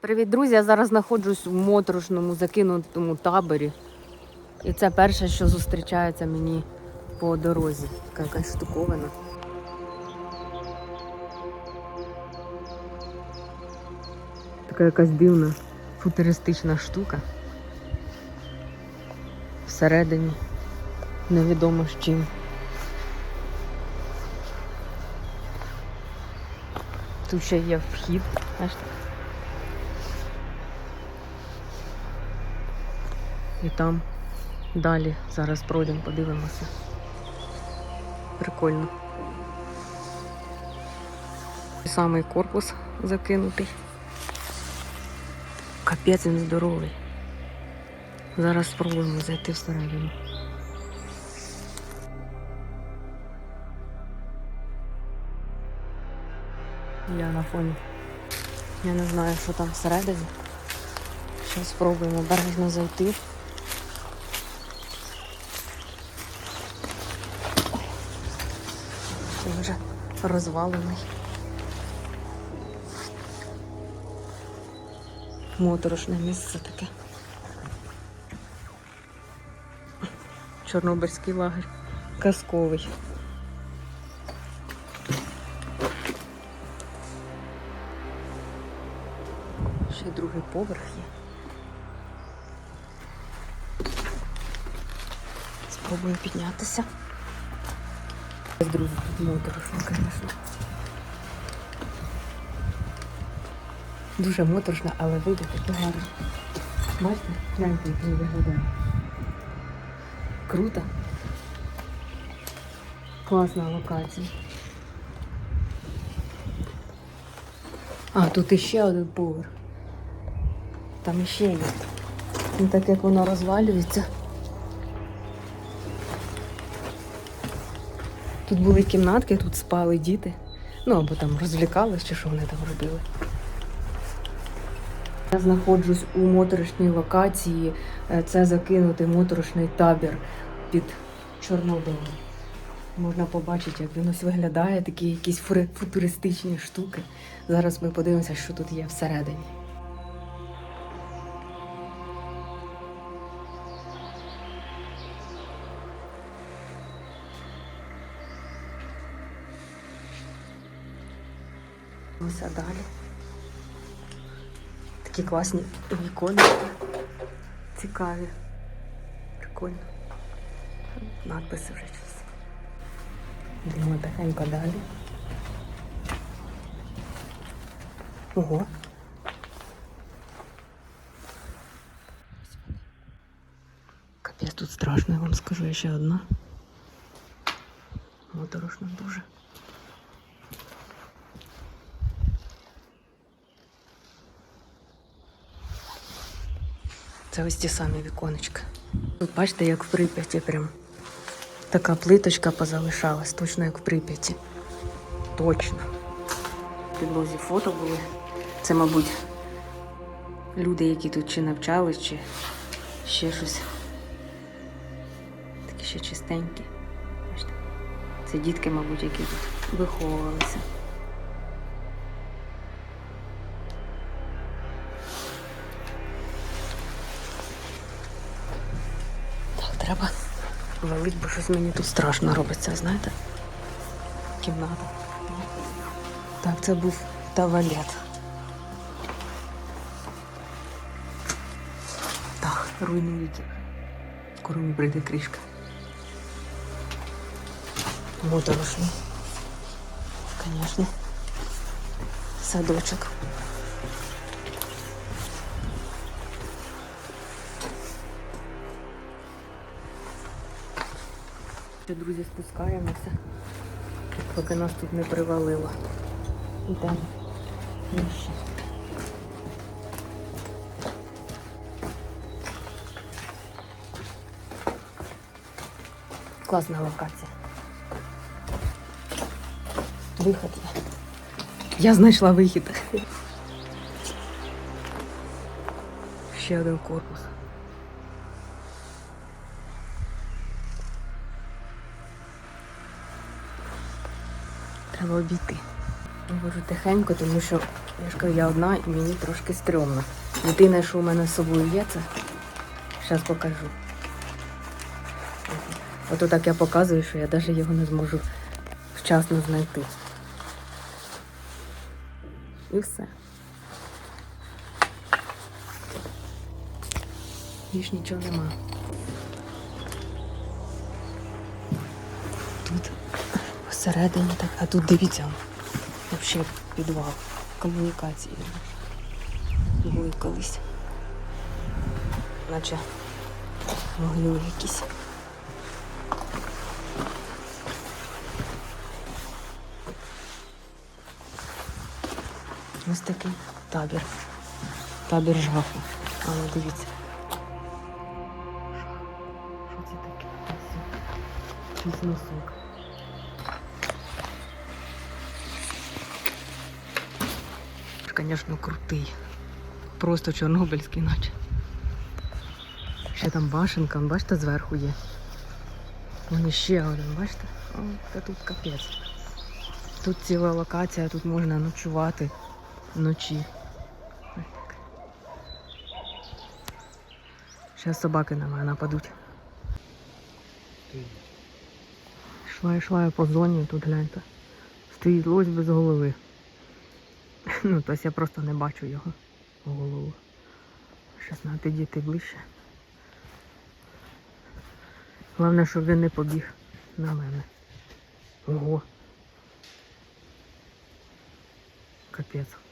Привіт, друзі! Я зараз знаходжусь у моторошному закинутому таборі. І це перше, що зустрічається мені по дорозі. Така якась штуковина. Така якась дивна футуристична штука. Всередині невідомо з чим. Тут ще є вхід. І там далі зараз пройдемо, подивимося. Прикольно. Той Самий корпус закинутий. Капець він здоровий. Зараз спробуємо зайти всередину. Я на фоні. Я не знаю, що там всередині. Зараз спробуємо обережно зайти. Він вже розвалений. Моторошне місце таке. Чорнобильський лагерь. Казковий. Ще другий поверх є. Спробую піднятися. Друзі, тут моторошно, звісно. Дуже моторошно, але вийде таке гарно. Бачите, гляньте, як він виглядає. Круто. Класна локація. А, тут іще один поверх. Там іще є. Ну, так як воно розвалюється. Тут були кімнатки, тут спали діти. Ну або там розвлікались, чи що вони там робили. Я знаходжусь у моторошній локації. Е, Це закинутий моторошний табір під Чорнобилем. Можна побачити, як він ось виглядає, такі якісь футуристичні штуки. Зараз ми подивимося, що тут є всередині. Ось а далі. Такі класні віконечки. Цікаві. Прикольно. Надписи вже щось. Йдемо тихенько далі. Ого. Капець тут страшно, я вам скажу, я ще одна. Моторошно дуже. Це ось ті самі віконечка. Тут бачите, як в Прип'яті прям така плиточка позалишалась, точно як в Прип'яті. Точно. Підлозі фото були. Це, мабуть, люди, які тут чи навчались, чи ще щось. Такі ще чистенькі. Це дітки, мабуть, які тут виховувалися. Треба валить, бо щось мені тут страшно робиться, знаєте? Кімната. Так, це був туалет. Так, руйнують. Скоро мені прийде кришка. Моторошний. Звісно. Садочок. Що, друзі, спускаємося, поки нас тут не привалило. Йдемо нижче. Класна локація. Вихід є. Я знайшла вихід. Ще один корпус. Треба обійти. Говорю тихенько, тому що Я ж кажу, я одна і мені трошки стрьомно. Єдине, що у мене з собою є, це зараз покажу. Ото так я показую, що я навіть його не зможу вчасно знайти. І все. Більш нічого нема. Всередині так, а тут дивіться, взагалі підвал комунікації. Були. Наче могили якісь. Ось такий табір. Табір жаху. А ну дивіться. Що це таке? Якийсь носок. Звісно, крутий. Просто чорнобильський наче. Ще там башенка, бачите, зверху є. Вон ще один, бачите? О, та тут капець. Тут ціла локація, тут можна ночувати вночі. Зараз собаки на мене нападуть. Йшла, йшла я по зоні, тут гляньте. Стоїть лось без голови. Ну, тобто я просто не бачу його голову. Щас треба підійти ближче. Головне, щоб він не побіг на мене. Ого. Капець.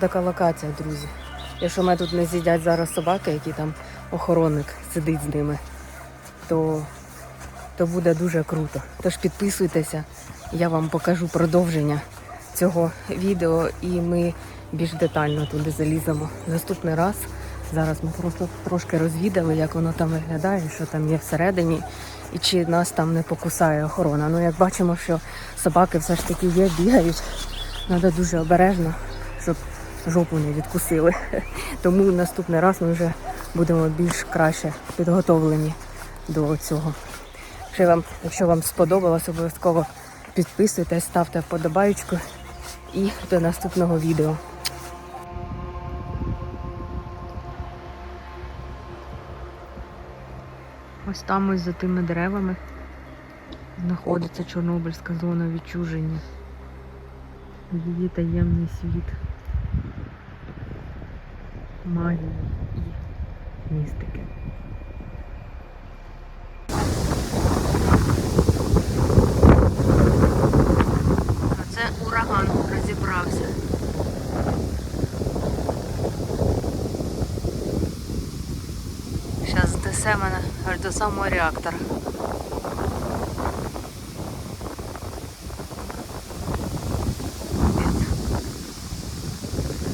Така локація, друзі. Якщо мене тут не з'їдять зараз собаки, які там охоронник сидить з ними, то, то буде дуже круто. Тож підписуйтеся, я вам покажу продовження цього відео і ми більш детально туди заліземо. Наступний раз. Зараз ми просто трошки розвідали, як воно там виглядає, що там є всередині, і чи нас там не покусає охорона. Ну, як бачимо, що собаки все ж таки є, бігають. Треба дуже обережно, жопу не відкусили. Тому наступний раз ми вже будемо більш краще підготовлені до цього. Якщо вам, якщо вам сподобалось, обов'язково підписуйтесь, ставте вподобайку і до наступного відео. Ось там ось за тими деревами знаходиться Чорнобильська зона відчуження. Її таємний світ магії і містики. Це ураган розібрався. Зараз знесе мене аж до самого реактора.